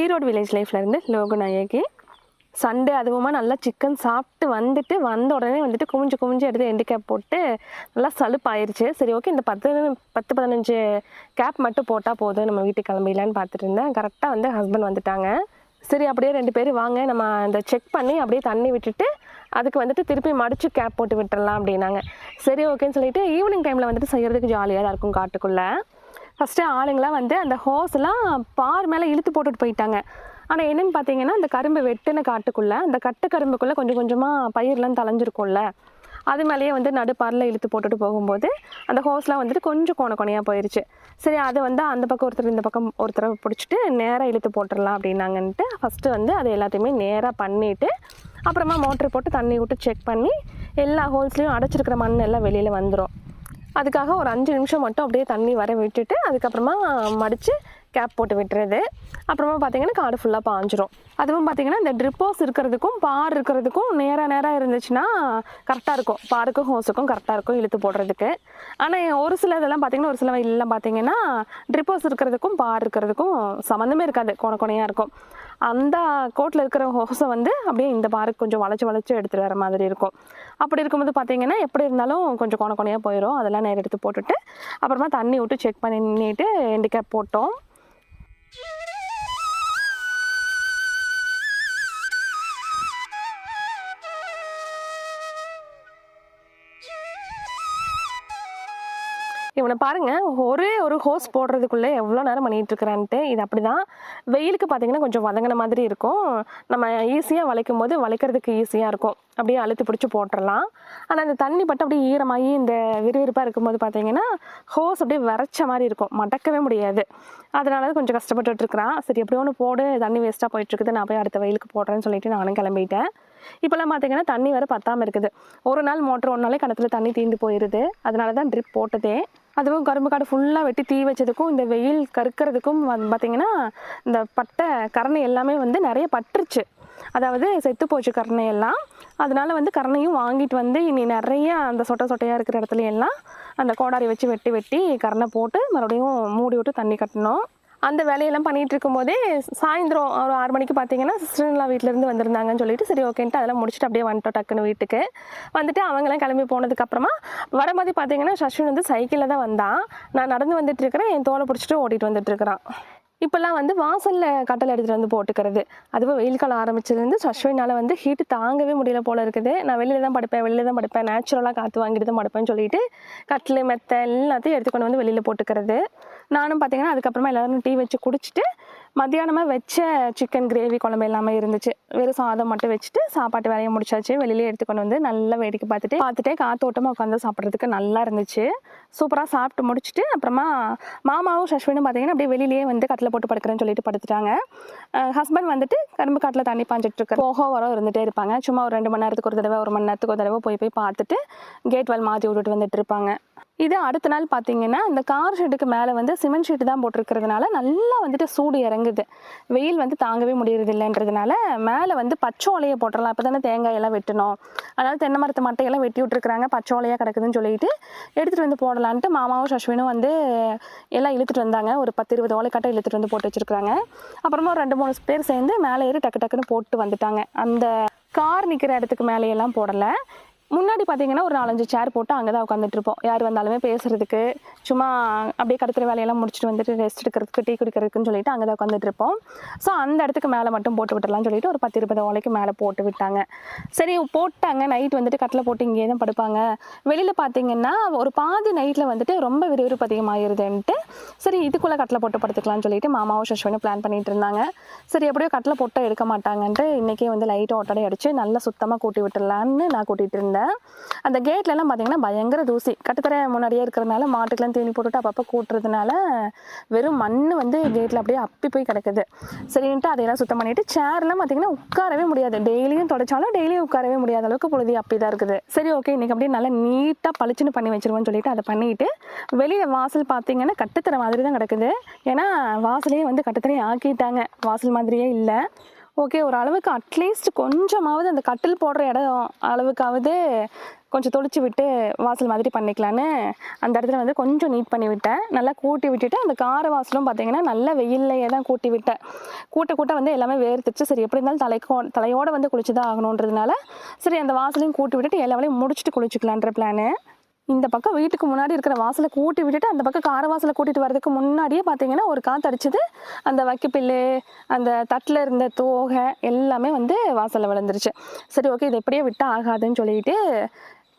Erode village லைஃப்லேருந்து Loganayaki Sunday அதுவுமா நல்லா சிக்கன் சாப்பிட்டு வந்துட்டு வந்த உடனே வந்துட்டு குமிஞ்சு குமிஞ்சு எடுத்து எண்டு கேப் போட்டு நல்லா சலுப்பாயிருச்சு. சரி ஓகே இந்த பத்து பத்து பதினஞ்சு கேப் மட்டும் போட்டால் போதும். நம்ம வீட்டுக்கு கிளம்பிடலான்னு பார்த்துட்டு இருந்தேன். கரெக்டாக வந்து ஹஸ்பண்ட் வந்துட்டாங்க. சரி அப்படியே ரெண்டு பேரும் வாங்க. நம்ம அந்த செக் பண்ணி அப்படியே தண்ணி விட்டுட்டு அதுக்கு வந்துட்டு திருப்பி மடிச்சு கேப் போட்டு விட்டுறலாம் அப்படின்னாங்க. சரி ஓகேன்னு சொல்லிட்டு ஈவினிங் டைமில் வந்துட்டு செய்கிறதுக்கு ஜாலியாக தான் இருக்கும் காட்டுக்குள்ளே. ஃபஸ்ட்டு ஆளுங்களாம் வந்து அந்த ஹோஸ்லாம் பார் மேலே இழுத்து போட்டுட்டு போயிட்டாங்க. ஆனால் என்னென்னு பார்த்தீங்கன்னா அந்த கரும்பு வெட்டின காட்டுக்குள்ளே அந்த கட்டு கரும்புக்குள்ளே கொஞ்சம் கொஞ்சமாக பயிர்லாம் தலைஞ்சிருக்கும்ல அது மேலேயே வந்து நடுப்பாரில் இழுத்து போட்டுட்டு போகும்போது அந்த ஹோஸ்லாம் வந்துட்டு கொஞ்சம் கோண கோணையாக போயிடுச்சு சரி அதை வந்து அந்த பக்கம் ஒருத்தர் இந்த பக்கம் ஒருத்தரை பிடிச்சிட்டு நேராக இழுத்து போட்டுடலாம் அப்படின்னாங்கன்ட்டு ஃபஸ்ட்டு வந்து அது எல்லாத்தையுமே நேராக பண்ணிவிட்டு அப்புறமா மோட்ரு போட்டு தண்ணி விட்டு செக் பண்ணி எல்லா ஹோல்ஸ்லேயும் அடைச்சிருக்கிற மண் எல்லாம் வெளியில் வந்துடும் அதுக்காக ஒரு அஞ்சு நிமிஷம் மட்டும் அப்படியே தண்ணி வர விட்டுட்டு அதுக்கப்புறமா மடித்து கேப் போட்டு விட்டுறது. அப்புறமா பார்த்தீங்கன்னா காடு ஃபுல்லாக பாஞ்சிரும். அதுவும் பார்த்தீங்கன்னா இந்த ட்ரிப்போஸ் இருக்கிறதுக்கும் பார் இருக்கிறதுக்கும் நேராக நேராக இருந்துச்சுன்னா கரெக்டாக இருக்கும். பாருக்கும் ஹோஸுக்கும் கரெக்டாக இருக்கும் இழுத்து போடுறதுக்கு. ஆனால் ஒரு சில இதெல்லாம் பார்த்தீங்கன்னா ஒரு சில வயல்லாம் பார்த்தீங்கன்னா ட்ரிப்போஸ் இருக்கிறதுக்கும் பார் இருக்கிறதுக்கும் சம்மந்தமே இருக்காது. கோண கொனையாக இருக்கும். அந்த கோட்டில் இருக்கிற ஹோஸை வந்து அப்படியே இந்த பாருக்கு கொஞ்சம் வளைச்சு வளைச்சு எடுத்துகிட்டு வர மாதிரி இருக்கும். அப்படி இருக்கும்போது பார்த்தீங்கன்னா எப்படி இருந்தாலும் கொஞ்சம் கோண கொனையாக போயிடும் அதெல்லாம் நேரம் எடுத்து போட்டுட்டு அப்புறமா தண்ணி விட்டு செக் பண்ணிட்டு எண்டு கேப் போட்டோம். இவனை பாருங்க ஒரே ஒரு ஹோஸ் போடுறதுக்குள்ளே எவ்வளோ நேரம் பண்ணிட்டு இருக்கிறான்ட்டு இது அப்படிதான். வெயிலுக்கு பார்த்தீங்கன்னா கொஞ்சம் வதங்கின மாதிரி இருக்கும். நம்ம ஈஸியாக வளைக்கும் போது வளைக்கிறதுக்கு ஈஸியாக இருக்கும். அப்படியே அழுத்து பிடிச்சி போட்டுடலாம் ஆனால் அந்த தண்ணி பட்டு அப்படியே ஈரமாகி இந்த விறுவிறுப்பாக இருக்கும்போது பார்த்தீங்கன்னா ஹோஸ் அப்படியே விரைச்ச மாதிரி இருக்கும். மடக்கவே முடியாது. அதனால தான் கொஞ்சம் கஷ்டப்பட்டுட்ருக்குறான். சரி எப்படியோ ஒன்று போடு. தண்ணி வேஸ்ட்டாக போயிட்டுருக்குது நான் போய் அடுத்த வெயிலுக்கு போடுறேன்னு சொல்லிட்டு நானும் கிளம்பிட்டேன். இப்போல்லாம் பார்த்தீங்கன்னா தண்ணி வேறு பத்தாமல் இருக்குது. ஒரு நாள் மோட்டர் ஒரு நாளே கிணத்துல தண்ணி தீந்து போயிடுது அதனால தான் ட்ரிப் போட்டதே. அதுவும் கரும்பு காடு ஃபுல்லாக வெட்டி தீ வச்சதுக்கும் இந்த வெயில் கருக்கிறதுக்கும் வந்து பார்த்திங்கன்னா இந்த பட்டை கரணை எல்லாமே வந்து நிறைய பட்டுருச்சு. அதாவது செத்து போச்சு கரணை எல்லாம். அதனால வந்து கரணையும் வாங்கிட்டு வந்து இனி நிறைய அந்த சொட்டை சொட்டையாக இருக்கிற இடத்துல எல்லாம் அந்த கோடாரி வச்சு வெட்டி வெட்டி கரணை போட்டு மறுபடியும் மூடி விட்டு தண்ணி கட்டணும். அந்த வேலையெல்லாம் பண்ணிட்டு இருக்கும்போதே சாயந்தரம் ஒரு ஆறு மணிக்கு பார்த்தீங்கன்னா சிஸ்டர்லாம் வீட்டிலேருந்து வந்திருந்தாங்கன்னு சொல்லிட்டு சரி ஓகேன்ட்டு அதெல்லாம் முடிச்சுட்டு அப்படியே வந்துட்டோம் டக்குன்னு வீட்டுக்கு. வந்துட்டு அவங்களாம் கிளம்பி போனதுக்கப்புறமா வரும்போது பார்த்தீங்கன்னா சஷ்வின் வந்து சைக்கிளில் தான் வந்தான். நான் நடந்து வந்துட்டு இருக்கிறேன் என் தோலை பிடிச்சிட்டு ஓட்டிகிட்டு வந்துட்டு இருக்கிறான். இப்போல்லாம் வந்து வாசலில் கட்டல் எடுத்துகிட்டு வந்து போட்டுக்கிறது. அதுவும் வெயில் காலம் ஆரம்பிச்சதுலேருந்து சஷ்வினால் வந்து ஹீட்டு தாங்கவே முடியல போல இருக்குது. நான் வெளியில் தான் படுப்பேன் வெளியில் தான் படுப்பேன். நேச்சுரலாக காற்று வாங்கிட்டு தான் படுப்பேன்னு சொல்லிட்டு கட்டில் மெத்தை எல்லாத்தையும் எடுத்துக்கொண்டு வந்து வெளியில் போட்டுக்கிறது. நானும் பார்த்தீங்கன்னா அதுக்கப்புறமா எல்லோரும் டீ வச்சு குடிச்சிட்டு மத்தியானமாக வச்ச சிக்கன் கிரேவி குழம்பு எல்லாமே இருந்துச்சு. வெறும் சாதம் மட்டும் வச்சுட்டு சாப்பாட்டு வேலையை முடிச்சாச்சு. வெளியிலே எடுத்துக்கொண்டு வந்து நல்லா வேடிக்கை பார்த்துட்டு பார்த்துட்டே காத்தோட்டமாக உட்காந்து சாப்பிட்றதுக்கு நல்லா இருந்துச்சு. சூப்பராக சாப்பிட்டு முடிச்சுட்டு அப்புறமா மாமாவும் சஷ்வினும் பார்த்தீங்கன்னா அப்படியே வெளியிலேயே வந்து கட்டில் போட்டு படுக்கிறேன்னு சொல்லிட்டு படுத்துட்டாங்க. ஹஸ்பண்ட் வந்துட்டு கரும்பு காட்டில் தண்ணி பாஞ்சிட்டு இருக்க போக வர இருந்துகிட்டே இருப்பாங்க. சும்மா ஒரு ரெண்டு மணி நேரத்துக்கு ஒரு தடவை ஒரு மணி நேரத்துக்கு ஒரு தடவை போய் போய் பார்த்துட்டு கேட் வால் மாற்றி விட்டுட்டு வந்துட்டு இருப்பாங்க. இது அடுத்த நாள் பார்த்தீங்கன்னா இந்த கார் ஷெட்டுக்கு மேலே வந்து சிமெண்ட் ஷீட்டு தான் போட்டிருக்கிறதுனால நல்லா வந்துட்டு சூடு இறங்குது. வெயில் வந்து தாங்கவே முடியறது இல்லைன்றதுனால மேலே வந்து பச்சை ஓலையை போட்டுடலாம். இப்போ தானே தேங்காயெல்லாம் வெட்டணும். அதனால் தென்னை மரத்து மட்டையெல்லாம் வெட்டி விட்டுருக்குறாங்க. பச்சை ஓலையாக கிடக்குதுன்னு சொல்லிட்டு எடுத்துகிட்டு வந்து போடலான்ட்டு மாமாவும் சஷ்வினும் வந்து எல்லாம் இழுத்துட்டு வந்தாங்க. ஒரு பத்து இருபது ஓலைக்கட்டை இழுத்துட்டு வந்து போட்டு வச்சிருக்காங்க அப்புறமா ஒரு ரெண்டு மூணு பேர் சேர்ந்து மேலே ஏறி டக்கு டக்குன்னு போட்டு வந்துட்டாங்க. அந்த கார் நிற்கிற இடத்துக்கு மேலேயெல்லாம் போடலை. முன்னாடி பார்த்தீங்கன்னா ஒரு நாலஞ்சு சேர் போட்டு அங்கே தான் உட்காந்துட்ருப்போம் யார் வந்தாலுமே பேசுறதுக்கு சும்மா அப்படியே கடத்துகிற வேலையெல்லாம் முடிச்சுட்டு வந்துட்டு ரெஸ்ட் எடுக்கிறதுக்கு டீ குடிக்கிறதுக்குன்னு சொல்லிட்டு அங்கே தான் உட்காந்துட்ருப்போம் ஸோ அந்த இடத்துக்கு மேலே மட்டும் போட்டு விட்டுறலாம்னு சொல்லிட்டு ஒரு பத்து இருபது ஓலைக்கு மேலே போட்டு விட்டாங்க. சரி போட்டாங்க. நைட் வந்துட்டு கட்டில் போட்டு இங்கேயே தான் படுப்பாங்க. வெளியில் பார்த்தீங்கன்னா ஒரு பாதி நைட்டில் வந்துட்டு ரொம்ப விறுவிறுப்பு அதிகமாகிருதுன்ட்டு சரி இதுக்குள்ளே கட்டில் போட்டு படுத்துக்கலாம்னு சொல்லிட்டு மாமாவும் சஷ்வனும் பிளான் பண்ணிட்டு இருந்தாங்க. சரி எப்படியோ கட்டில் போட்டு எடுக்க மாட்டாங்கன்ட்டு இன்றைக்கே வந்து லைட்டை ஒட்டடை அடித்து நல்லா சுத்தமாக கூட்டி விட்டுடலான்னு நான் கூட்டிகிட்டு இருந்தேன். அந்த கேட்லலாம் பார்த்தீங்கன்னா பயங்கர தூசி. கட்டுத்தர முன்னாடியே இருக்கிறதுனால மாட்டுக்கெல்லாம் தீனி போட்டுட்டு அப்பப்போ கூட்டுறதுனால வெறும் மண் வந்து கேட்டில் அப்படியே அப்பி போய் கிடக்குது. சரின்ட்டு அதையெல்லாம் சுத்தம் பண்ணிட்டு சேர்லாம் பார்த்தீங்கன்னா உட்காரவே முடியாது. டெய்லியும் தொடச்சாலும் டெய்லியும் உட்காரவே முடியாத அளவுக்கு பொழுது அப்படி தான் இருக்குது. சரி ஓகே இன்னைக்கு அப்படியே நல்லா நீட்டாக பளிச்சுன்னு பண்ணி வச்சிருவோம்னு சொல்லிட்டு அதை பண்ணிட்டு வெளியில் வாசல் பார்த்தீங்கன்னா கட்டுத்தர மாதிரி தான் கிடக்குது. ஏன்னா வாசலையே வந்து கட்டுத்தரையே ஆக்கிட்டாங்க. வாசல் மாதிரியே இல்லை. ஓகே ஒரு அளவுக்கு அட்லீஸ்ட் கொஞ்சமாவது அந்த கட்டில் போடுற இடம் அளவுக்காவது கொஞ்சம் தொளிச்சு விட்டு வாசல் மாதிரி பண்ணிக்கலான்னு அந்த இடத்துல வந்து கொஞ்சம் நீட் பண்ணி விட்டேன். நல்லா கூட்டி விட்டுட்டு அந்த கார வாசலும் பார்த்தீங்கன்னா நல்ல வெயில்லையே தான் கூட்டி விட்டேன். கூட்ட கூட்ட வந்து எல்லாமே வேர்த்துச்சு. சரி எப்படி இருந்தாலும் தலைக்கோ தலையோடு வந்து குளிச்சு தான் ஆகணுன்றதுனால சரி அந்த வாசலையும் கூட்டி விட்டுட்டு எல்லா வேலையும் முடிச்சுட்டு குளிச்சுக்கலான்ற பிளானு இந்த பக்கம் வீட்டுக்கு முன்னாடி இருக்கிற வாசலை கூட்டி விட்டுட்டு அந்த பக்கம் கார வாசலை கூட்டிட்டு வரதுக்கு முன்னாடியே பார்த்தீங்கன்னா ஒரு காற்று அடிச்சது அந்த வைக்கப்பில்லு அந்த தட்டில் இருந்த தோகை எல்லாமே வந்து வாசலில் விழுந்துருச்சு. சரி ஓகே இது எப்படியே விட்டால் ஆகாதுன்னு சொல்லிட்டு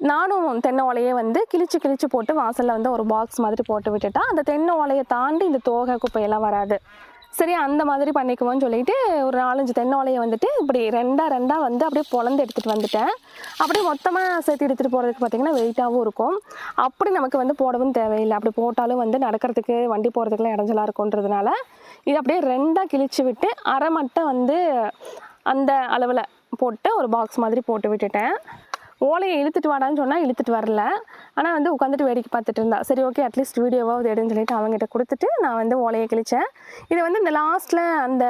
நானும் தென்னை ஓலையை வந்து கிழிச்சு கிழிச்சு போட்டு வாசலில் வந்து ஒரு பாக்ஸ் மாதிரி போட்டு விட்டுட்டா அந்த தென்னை ஓலையை தாண்டி இந்த தோகை குப்பையெல்லாம் வராது. சரி அந்த மாதிரி பண்ணிக்குவோன்னு சொல்லிட்டு ஒரு நாலஞ்சு தென்னோலையை வந்துட்டு இப்படி ரெண்டாக ரெண்டாக வந்து அப்படியே பொழந்து எடுத்துகிட்டு வந்துட்டேன். அப்படியே மொத்தமாக சேர்த்து எடுத்துகிட்டு போகிறதுக்கு பார்த்தீங்கன்னா வெயிட்டாகவும் இருக்கும். அப்படி நமக்கு வந்து போடவும் தேவையில்லை. அப்படி போட்டாலும் வந்து நடக்கிறதுக்கு வண்டி போகிறதுக்குலாம் இடைஞ்சலாக இருக்குன்றதுனால இது அப்படியே ரெண்டாக கிழிச்சு விட்டு அரை மட்டை வந்து அந்த அளவில் போட்டு ஒரு பாக்ஸ் மாதிரி போட்டு விட்டுட்டேன். ஓலையை இழுத்துட்டு வாடான்னு சொன்னால் இழுத்துட்டு வரல. ஆனால் வந்து உட்காந்துட்டு வேடிக்கை பார்த்துட்டு இருந்தா. சரி ஓகே அட்லீஸ்ட் வீடியோவாக எடுன்னு சொல்லிட்டு அவங்ககிட்ட கொடுத்துட்டு நான் வந்து ஓலையை கிழிச்சேன். இதை வந்து இந்த லாஸ்ட்டில் அந்த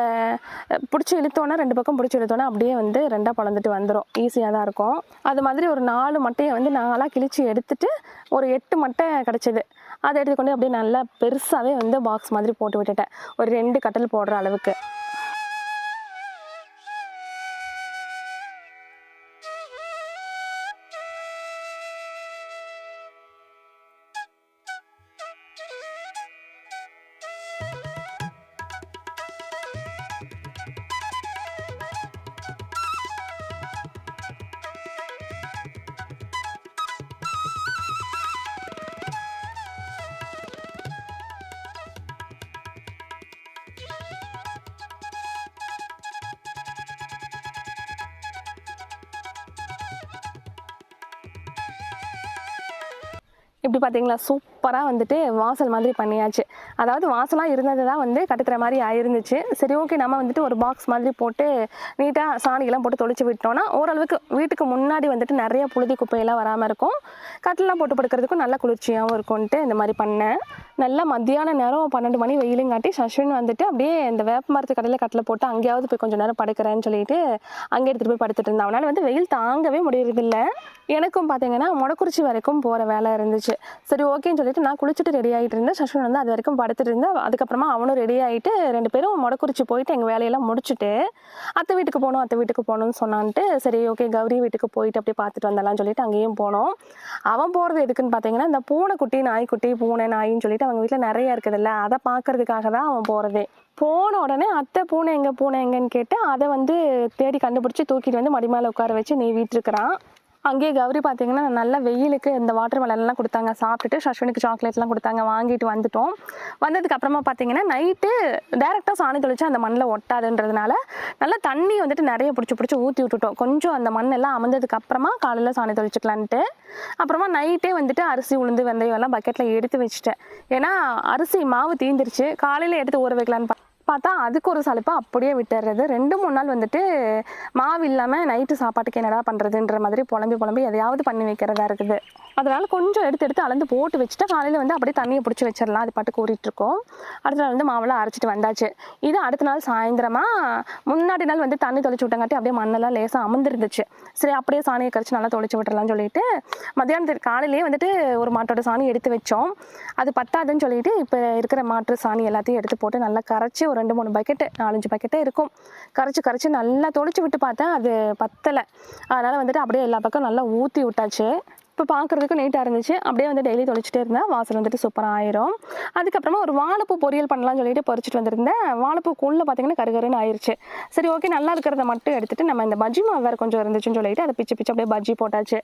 பிடிச்சி இழுத்தோன்னே ரெண்டு பக்கம் பிடிச்சி இழுத்தோன்னே அப்படியே வந்து ரெண்டாக பழந்துட்டு வந்துடும் ஈஸியாக தான் இருக்கும். அது மாதிரி ஒரு நாலு மட்டையை வந்து நாலாக கிழிச்சு எடுத்துட்டு ஒரு எட்டு மட்டை கிடச்சிது. அதை எடுத்துக்கொண்டு அப்படியே நல்லா பெருசாகவே வந்து பாக்ஸ் மாதிரி போட்டு விட்டுட்டேன். ஒரு ரெண்டு கட்டல் போடுற அளவுக்கு. இப்படி பார்த்தீங்களா? சூப்பராக வந்துட்டு வாசல் மாதிரி பண்ணியாச்சு. அதாவது வாசலாக இருந்தது தான் வந்து கட்டுக்கிற மாதிரி ஆயிருந்துச்சு. சரி ஓகே நம்ம வந்துட்டு ஒரு பாக்ஸ் மாதிரி போட்டு நீட்டாக சாணியெல்லாம் போட்டு தொளிச்சு விட்டோம்னா ஓரளவுக்கு வீட்டுக்கு முன்னாடி வந்துட்டு நிறைய புழுதி குப்பையெல்லாம் வராமல் இருக்கும். கட்டிலாம் போட்டு படுக்கிறதுக்கும் நல்ல குளிர்ச்சியாகவும் இருக்கும்ன்ட்டு இந்த மாதிரி பண்ணேன். நல்லா மத்தியான நேரம் பன்னெண்டு மணி வெயிலும் காட்டி சஷ்வின் வந்துட்டு அப்படியே இந்த வேப்ப மரத்து கடையில் கட்டில் போட்டு அங்கேயாவது போய் கொஞ்சம் நேரம் படுக்கிறேன்னு சொல்லிட்டு அங்கே எடுத்துகிட்டு போய் படுத்துட்டு இருந்தேன். அவனால் வந்து வெயில் தாங்கவே முடியறதில்ல. எனக்கும் பார்த்தீங்கன்னா மொடக்குறிச்சி வரைக்கும் போகிற வேலை இருந்துச்சு. சரி ஓகேன்னு சொல்லிட்டு நான் குளிச்சுட்டு ரெடி ஆகிட்டு இருந்தேன். சஷ்வன் வந்து அது வரைக்கும் படுத்துட்டு இருந்தேன் அதுக்கப்புறமா அவனும் ரெடி ஆகிட்டு ரெண்டு பேரும் மொடக்குறிச்சி போயிட்டு எங்கள் வேலையெல்லாம் முடிச்சுட்டு அத்தை வீட்டுக்கு போகணும் அத்தை வீட்டுக்கு போகணும்னு சொன்னான்ட்டு சரி ஓகே கௌரி வீட்டுக்கு போயிட்டு அப்படியே பார்த்துட்டு வந்தலாம்னு சொல்லிட்டு அங்கேயும் போனோம். அவன் போகிறது எதுக்குன்னு பார்த்தீங்கன்னா இந்த பூனைக்குட்டி நாய்க்குட்டி பூனை நாயின்னு சொல்லிட்டு அவங்க வீட்டில் நிறைய இருக்குதுல்ல அதை பார்க்கறதுக்காக தான் அவன் போகிறதே போன உடனே அத்தை பூனை எங்கே பூனை எங்கன்னு கேட்டு அதை வந்து தேடி கண்டுபிடிச்சி தூக்கிட்டு வந்து மடி மேலே உட்கார வச்சு நீ வீட்டிருக்கிறான். அங்கேயே கௌரி பார்த்தீங்கன்னா நல்ல வெயிலுக்கு இந்த வாட்டர் மெலன்லாம் கொடுத்தாங்க. சாப்பிட்டுட்டு சஷ்வனுக்கு சாக்லேட்லாம் கொடுத்தாங்க. வாங்கிட்டு வந்துட்டோம். வந்ததுக்கு அப்புறமா பார்த்தீங்கன்னா நைட்டு டேரெக்டாக சாணி தொளிச்சு அந்த மண்ணில் ஒட்டாதுன்றதுனால நல்லா தண்ணி வந்துட்டு நிறைய பிடிச்சி பிடிச்சி ஊற்றி விட்டுட்டோம். கொஞ்சம் அந்த மண்ணெல்லாம் அமர்ந்ததுக்கு அப்புறமா காலையில் சாணி தொளிச்சுக்கலான்ட்டு. அப்புறமா நைட்டே வந்துட்டு அரிசி உளுந்து வெந்தயம் எல்லாம் பக்கெட்டில் எடுத்து வச்சுட்டேன். ஏன்னா அரிசி மாவு தீந்துருச்சு. காலையில் எடுத்து ஊற வைக்கலான்னு பா- பார்த்தா அதுக்கு ஒரு சலிப்பா அப்படியே விட்டுறது. ரெண்டு மூணு நாள் வந்துட்டு மாவு இல்லாமல் நைட்டு சாப்பாட்டுக்கு என்னடா பண்ணுறதுன்ற மாதிரி புலம்பி புலம்பி எதையாவது பண்ணி வைக்கிறதா இருக்குது. அதனால் கொஞ்சம் எடுத்து எடுத்து அளந்து போட்டு வச்சுட்டு காலையில் வந்து அப்படியே தண்ணியை பிடிச்சி வச்சிடலாம். அது பாட்டு கூறிட்டுருக்கோம் அடுத்த நாள் வந்து மாவெல்லாம் அரைச்சிட்டு வந்தாச்சு. இது அடுத்த நாள் சாயந்தரமாக முன்னாடி நாள் வந்து தண்ணி தொலைச்சி விட்டங்காட்டி அப்படியே மண்ணெல்லாம் லேசாக அமர்ந்துருந்துச்சு சரி அப்படியே சாணியை கரைச்சி நல்லா தொலைச்சி விட்டுறலாம்னு சொல்லிட்டு மத்தியானத்துக்கு காலையிலேயே வந்துட்டு ஒரு மாட்டோட சாணி எடுத்து வச்சோம். அது பத்தாதுன்னு சொல்லிட்டு இப்போ இருக்கிற மாட்டு சாணி எல்லாத்தையும் எடுத்து போட்டு நல்லா கரைச்சி ஒரு ரெண்டு மூணு பக்கெட்டு நாலஞ்சு பக்கெட்டே இருக்கும். கரைச்சி கரைச்சி நல்லா தொளிச்சு விட்டு பார்த்தேன். அது பத்தலை. அதனால் வந்துட்டு அப்படியே எல்லா பக்கம் நல்லா ஊற்றி விட்டாச்சு. இப்போ பார்க்குறதுக்கு நீட்டாக இருந்துச்சு. அப்படியே வந்து டெய்லி தொளிச்சிட்டே இருந்தேன். வாசல் வந்துட்டு சூப்பராக ஆயிரும். அதுக்கப்புறமா ஒரு வாழைப்பூ பொரியல் பண்ணலாம்னு சொல்லிட்டு பறிச்சிட்டு வந்திருந்தேன். வாழைப்பூக்குள்ளே பார்த்தீங்கன்னா கருகருன்னு ஆயிருச்சு. சரி ஓகே நல்லா இருக்கிறத மட்டும் எடுத்துட்டு நம்ம இந்த பஜ்ஜி மாவு வேறு கொஞ்சம் இருந்துச்சுன்னு சொல்லிட்டு அதை பிச்சு பிச்சு அப்படியே பஜ்ஜி போட்டாச்சு.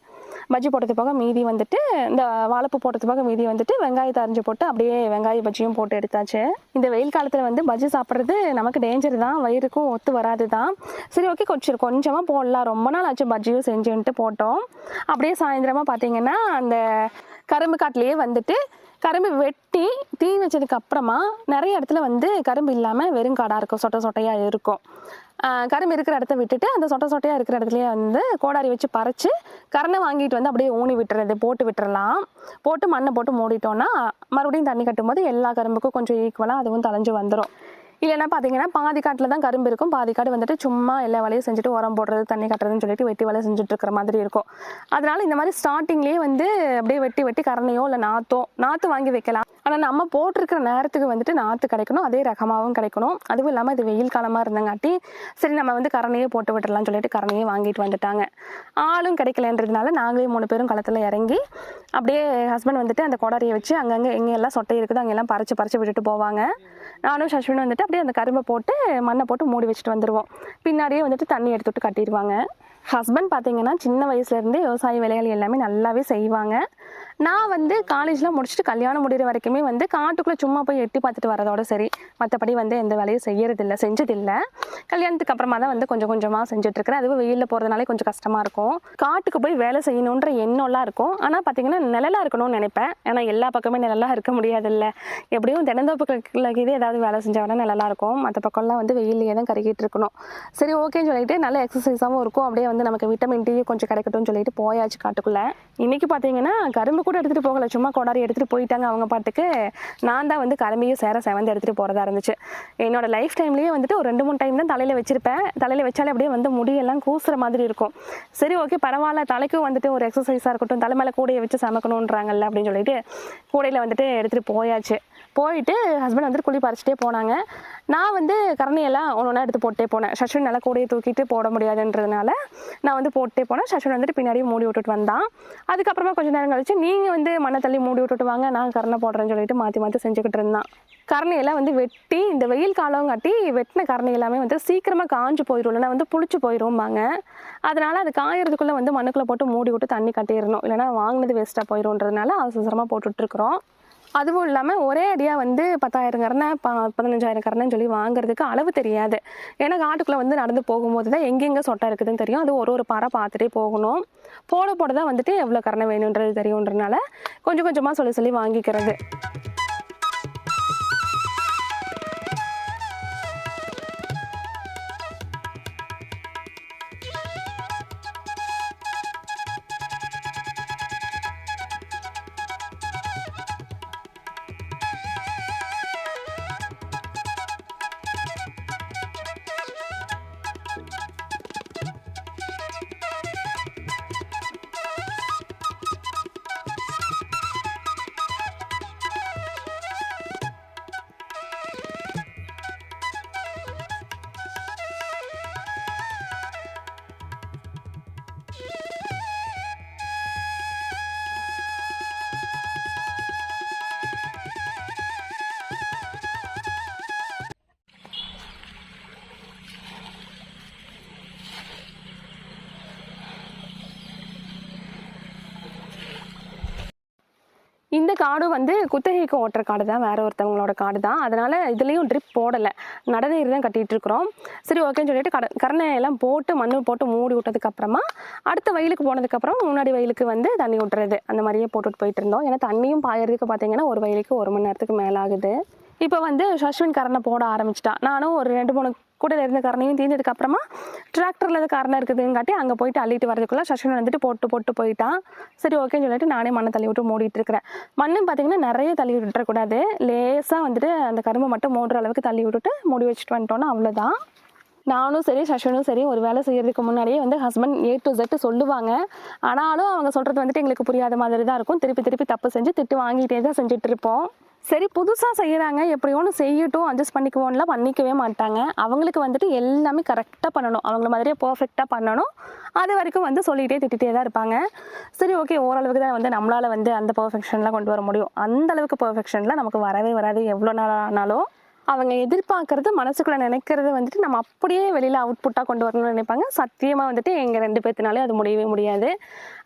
பஜ்ஜி போட்டது போக மீதி வந்துட்டு இந்த வாழைப்பூ போட்டது போக மீதி வந்துட்டு வெங்காயத்தை அரிஞ்சு போட்டு அப்படியே வெங்காய பஜ்ஜியும் போட்டு எடுத்தாச்சு. இந்த வெயில் காலத்தில் வந்து பஜ்ஜி சாப்பிட்றது நமக்கு டேஞ்சர் தான். வயிறுக்கும் ஒத்து வராது தான். சரி ஓகே கொஞ்சம் கொஞ்சமாக போடலாம். ரொம்ப நாள் ஆச்சு பஜ்ஜியும் செஞ்சுன்ட்டு போட்டோம். அப்படியே சாயந்தரமாக பார்த்தீங்கன்னா அந்த கரும்பு காட்டிலேயே வந்துட்டு கரும்பு வெட்டி தீ வச்சதுக்கு அப்புறமா நிறைய இடத்துல வந்து கரும்பு இல்லாமல் வெறும் காடாக இருக்கும் சொட்டை சொட்டையாக இருக்கும். கரும்பு இருக்கிற இடத்த விட்டுட்டு அந்த சொட்டை சொட்டையாக இருக்கிற இடத்துலையே வந்து கோடாரி வச்சு பறித்து கரணை வாங்கிட்டு வந்து அப்படியே ஊனி விட்டுறது போட்டு விட்டுறலாம். போட்டு மண்ணை போட்டு மூடிட்டோன்னா மறுபடியும் தண்ணி கட்டும்போது எல்லா கரும்புக்கும் கொஞ்சம் ஈக்குவலாக அதுவும் தலைஞ்சு வந்துடும் இல்லைன்னா பார்த்தீங்கன்னா பாதி காட்டில் தான் கரும்பு இருக்கும். பாதி காடு வந்துட்டு சும்மா எல்லா வேலையும் செஞ்சுட்டு உரம் போடுறது தண்ணி கட்டுறதுன்னு சொல்லிட்டு வெட்டி வேலை செஞ்சுட்டு இருக்கிற மாதிரி இருக்கும். அதனால இந்த மாதிரி ஸ்டார்டிங்லேயே வந்து அப்படியே வெட்டி வெட்டி கரணையோ இல்லை நாத்தோ நாற்று வாங்கி வைக்கலாம். ஆனால் நம்ம போட்டிருக்கிற நேரத்துக்கு வந்துட்டு நாற்று கிடைக்கணும் அதே ரகமாகவும் கிடைக்கணும். அதுவும் இல்லாமல் இது வெயில் காலமாக இருந்தங்காட்டி சரி நம்ம வந்து கரணையே போட்டு விட்டுறலாம்னு சொல்லிட்டு கரணையே வாங்கிட்டு வந்துட்டாங்க. ஆளும் கிடைக்கலன்றதுனால நாங்களே மூணு பேரும் களத்தில் இறங்கி அப்படியே ஹஸ்பண்ட் வந்துட்டு அந்த கொடாரியை வச்சு அங்கங்கே எங்கே எல்லாம் சொட்டை இருக்குதோ அங்கெல்லாம் பறிச்சு பறிச்சு விட்டுட்டு போவாங்க. நானும் சஷ்வினும் வந்துட்டு அப்படியே அந்த கரும்பை போட்டு மண்ணை போட்டு மூடி வச்சுட்டு வந்துடுவோம் பின்னாடியே வந்துட்டு தண்ணி எடுத்து விட்டு கட்டிடுவாங்க. ஹஸ்பண்ட் பார்த்தீங்கன்னா சின்ன வயசுலேருந்தே விவசாய வேலைகள் எல்லாமே நல்லாவே செய்வாங்க. நான் வந்து காலேஜ்லாம் முடிச்சுட்டு கல்யாணம் முடிகிற வரைக்குமே வந்து காட்டுக்குள்ளே சும்மா போய் எட்டி பார்த்துட்டு வரதோட சரி. மற்றபடி வந்து எந்த வேலையும் செய்யறதில்ல செஞ்சதில்லை. கல்யாணத்துக்கு அப்புறமா தான் வந்து கொஞ்சம் கொஞ்சமாக செஞ்சுட்ருக்கிறேன். அதுவும் வெயிலில் போகிறதுனாலே கொஞ்சம் கஷ்டமாக இருக்கும். காட்டுக்கு போய் வேலை செய்யணுன்ற எண்ணம்லாம் இருக்கும். ஆனால் பார்த்தீங்கன்னா நிழலாக இருக்கணும்னு நினைப்பேன். ஏன்னா எல்லா பக்கமே நிழலாக இருக்க முடியாதுல்ல. எப்படியும் தினந்தோப்புகளுக்கு இது ஏதாவது வேலை செஞ்சால் நிழலாக இருக்கும். மற்ற பக்கம்லாம் வந்து வெயிலே தான் கருகிட்டு இருக்கணும். சரி ஓகேன்னு சொல்லிட்டு நல்ல எக்ஸசைஸாகவும் இருக்கும். அப்படியே வந்து நமக்கு விட்டமின் டி கொஞ்சம் கிடைக்கட்டும்னு சொல்லிட்டு போயாச்சு காட்டுக்குள்ளே. இன்றைக்கி பார்த்தீங்கன்னா கரும்பு கூட எடுத்துகிட்டு போகல. சும்மா கொடாரி எடுத்துகிட்டு போயிட்டாங்க அவங்க பாட்டுக்கு. நான் தான் வந்து கரும்பையும் சேர செவந்து எடுத்துகிட்டு போகிறதா இருந்துச்சு. என்னோட லைஃப் டைம்லேயே வந்துட்டு ஒரு ரெண்டு மூணு டைம் தான் தலையில் வச்சுருப்பேன். தலையில் வச்சாலே அப்படியே வந்து முடியெல்லாம் கூசுற மாதிரி இருக்கும். சரி ஓகே பரவாயில்ல. தலைக்கும் வந்துட்டு ஒரு எக்ஸசைஸாக இருக்கட்டும். தலை மேலே கூடையை வச்சு சமைக்கணுன்றாங்கல்ல அப்படின்னு சொல்லிட்டு கூடையில் வந்துட்டு எடுத்துகிட்டு போயாச்சு. போயிட்டு ஹஸ்பண்ட் வந்துட்டு குழி பறிச்சிட்டே போனாங்க. நான் வந்து கரணையெல்லாம் ஒன்று ஒன்றா எடுத்து போட்டே போனேன். சஷ்வன் நல்லா கூடையை தூக்கிட்டு போட முடியாதுன்றதுனால நான் வந்து போட்டே போனேன். சஷ்வன் வந்துட்டு பின்னாடியே மூடி விட்டுட்டு வந்தான். அதுக்கப்புறமா கொஞ்சம் நேரம் கழிச்சு நீங்கள் வந்து மண்ணை தள்ளி மூடி விட்டுட்டு வாங்க நான் கரணை போடுறேன்னு சொல்லிட்டு மாற்றி மாற்றி செஞ்சுக்கிட்டு இருந்தான். கரணையெல்லாம் வந்து வெட்டி இந்த வெயில் காலம் காட்டி வெட்டின கரணை எல்லாமே வந்து சீக்கிரமாக காஞ்சு போயிடும் இல்லைன்னா வந்து புளிச்சு போயிடும்பாங்க அதனால் அது காயறதுக்குள்ளே வந்து மண்ணுக்குள்ளே போட்டு மூடி விட்டு தண்ணி கட்டிடணும். இல்லைன்னா வாங்கினது வேஸ்ட்டாக போயிடும்ன்றதுனால அவசரமாக போட்டுட்ருக்குறோம் அதுவும் இல்லாமல் ஒரே அடியாக வந்து பத்தாயிரம் கரணை ப பதினஞ்சாயிரம் கரணைன்னு சொல்லி வாங்குறதுக்கு அளவு தெரியாது. ஏன்னா காட்டுக்குள்ளே வந்து நடந்து போகும்போது தான் எங்கெங்கே சொட்டை இருக்குதுன்னு தெரியும். அது ஒரு ஒரு பாறை பார்த்துட்டே போகணும். போட போட தான் வந்துட்டு எவ்வளோ கரணை வேணுன்றது தெரியுன்றனால கொஞ்சம் கொஞ்சமாக சொல்லி சொல்லி வாங்கிக்கிறது. இந்த காடும் வந்து குத்தகைக்கு ஓட்டுற காடு தான் வேற ஒருத்தவங்களோட காடு தான். அதனால இதுலேயும் ட்ரிப் போடலை. நடநீர் தான் கட்டிட்டு இருக்கிறோம். சரி ஓகேன்னு சொல்லிட்டு கட கரணை எல்லாம் போட்டு மண் போட்டு மூடி விட்டதுக்கு அப்புறமா அடுத்த வயலுக்கு போனதுக்கப்புறம் முன்னாடி வயலுக்கு வந்து தண்ணி விட்டுறது அந்த மாதிரியே போட்டுட்டு போயிட்டு இருந்தோம். ஏன்னா தண்ணியும் பாயறதுக்கு பார்த்தீங்கன்னா ஒரு வயலுக்கு ஒரு மணி நேரத்துக்கு மேலே ஆகுது இப்போ வந்து சஷ்வின் கரனை போட ஆரம்பிச்சிட்டான் நானும் ஒரு ரெண்டு மூணு கூடையில் இருந்த கரணையும் தீர்ந்ததுக்கு அப்புறமா டிராக்டரில் இருந்து கரணை இருக்குதுங்காட்டி அங்கே போயிட்டு அள்ளிட்டு வரதுக்குள்ளே சஷன் வந்துட்டு போட்டு போட்டு போயிட்டான் சரி ஓகேன்னு சொல்லிட்டு நானே மண்ணை தள்ளி விட்டு மூடிட்டு இருக்கிறேன் மண்ணும் பார்த்தீங்கன்னா நிறைய தள்ளி விட்டுறக்கூடாது. லேசாக வந்துட்டு அந்த கரும்பை மட்டும் மூடுற அளவுக்கு தள்ளி விட்டுட்டு மூடி வச்சுட்டு வந்துட்டோன்னா அவ்வளோதான் நானும் சரி சஷனும் சரி ஒரு வேலை செய்கிறதுக்கு முன்னாடியே வந்து ஹஸ்பண்ட் ஏ டு ஜெட் சொல்லுவாங்க. ஆனாலும் அவங்க சொல்கிறது வந்துட்டு எங்களுக்கு புரியாத மாதிரி தான் இருக்கும். திருப்பி திருப்பி தப்பு செஞ்சு திட்டு வாங்கிட்டே தான் செஞ்சுட்டு இருப்போம் சரி புதுசாக செய்கிறாங்க எப்படி ஒன்று செய்யட்டும் அட்ஜஸ்ட் பண்ணிக்குவோம்லாம் பண்ணிக்கவே மாட்டாங்க. அவங்களுக்கு வந்துட்டு எல்லாமே கரெக்டாக பண்ணணும். அவங்கள மாதிரியே பர்ஃபெக்டாக பண்ணணும். அது வரைக்கும் வந்து சொல்லிகிட்டே திட்டிகிட்டே தான் இருப்பாங்க. சரி ஓகே ஓரளவுக்கு தான் வந்து நம்மளால் வந்து அந்த பர்ஃபெக்ஷன்லாம் கொண்டு வர முடியும். அந்த அளவுக்கு பர்ஃபெக்ஷன்லாம் நமக்கு வரவே வராது. எவ்வளோ நாள் ஆனாலும் அவங்க எதிர்பார்க்கறது மனசுக்குள்ள நினைக்கிறது வந்துட்டு நம்ம அப்படியே வெளியில் அவுட்புட்டாக கொண்டு வரணும்னு நினைப்பாங்க. சத்தியமாக வந்துட்டு எங்கள் ரெண்டு பேர்த்தினாலே அது முடியவே முடியாது.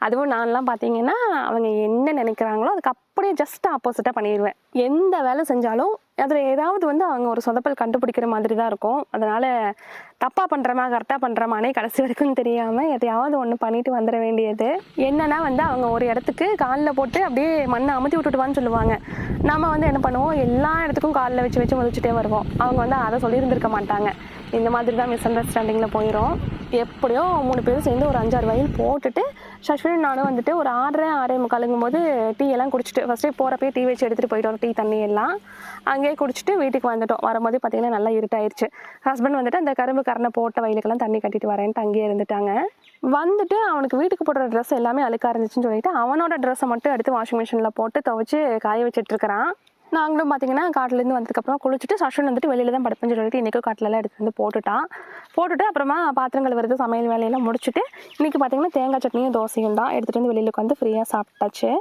அதுவும் நான்லாம் பார்த்தீங்கன்னா அவங்க என்ன நினைக்கிறாங்களோ அதுக்கு அப்படியே ஜஸ்ட் ஆப்போசிட்டாக பண்ணிடுவேன் எந்த வேலை செஞ்சாலும் அதில் ஏதாவது வந்து அவங்க ஒரு சொதப்பல் கண்டுபிடிக்கிற மாதிரி தான் இருக்கும். அதனால் தப்பாக பண்ணுறமா கரெக்டாக பண்ணுறமானே கடைசி வரைக்கும் தெரியாமல் எதையாவது ஒன்று பண்ணிட்டு வந்துட வேண்டியது. என்னென்னா வந்து அவங்க ஒரு இடத்துக்கு காலில் போட்டு அப்படியே மண்ணை அமுத்தி விட்டுட்டுவான்னு சொல்லுவாங்க. நம்ம வந்து என்ன பண்ணுவோம்? எல்லா இடத்துக்கும் காலில் வச்சு வச்சு முதிச்சுட்டே வருவோம். அவங்க வந்து அதை சொல்லியிருந்திருக்க மாட்டாங்க. இந்த மாதிரி தான் மிஸ் அண்டர்ஸ்டாண்டிங்கில் போயிடும் எப்படியோ மூணு பேரும் சேர்ந்து ஒரு அஞ்சாறு வயல் போட்டுட்டு சஷ்வினி நானும் வந்துட்டு ஒரு ஆறரை ஆறே முக்காலுங்கும் போது டீ எல்லாம் குடிச்சிட்டு ஃபஸ்ட்டே போகிறப்பே டீ வச்சு எடுத்துகிட்டு போயிட்டோம் டீ தண்ணி எல்லாம். அங்கேயே குடிச்சிட்டு வீட்டுக்கு வந்துட்டோம். வரும்போது பார்த்தீங்கன்னா நல்லா இருட்டாயிருச்சு. ஹஸ்பண்ட் வந்துட்டு அந்த கரும்பு கரணை போட்ட வயலுக்கெல்லாம் தண்ணி கட்டிட்டு வரேன்ட்டு அங்கேயே இருந்துட்டாங்க. வந்துட்டு அவனுக்கு வீட்டுக்கு போடுற ட்ரெஸ் எல்லாமே அழுக்கா இருந்துச்சுன்னு சொல்லிட்டு அவனோட ட்ரெஸ்ஸை மட்டும் எடுத்து வாஷிங் மிஷினில் போட்டு துவச்சி காய வச்சிட்டு இருக்கிறான். நாங்களும் பார்த்தீங்கன்னா காட்டிலேருந்து வந்ததுக்கப்புறம் குளிச்சுட்டு சஷன் வந்துட்டு வெளியில தான் படுப்பேன்னு சொல்லிட்டு இன்றைக்கும் காட்டிலலாம் எடுத்து வந்து போட்டுட்டான். போட்டுட்டு அப்புறமா பாத்திரங்கள் வருது சமையல் வேலையெல்லாம் முடிச்சுட்டு இன்றைக்கி பார்த்தீங்கன்னா தேங்காய் சட்னியும் தோசையும் தான் எடுத்துகிட்டு வந்து வெளியில் உட்காந்து ஃப்ரீயாக சாப்பிட்டாச்சு.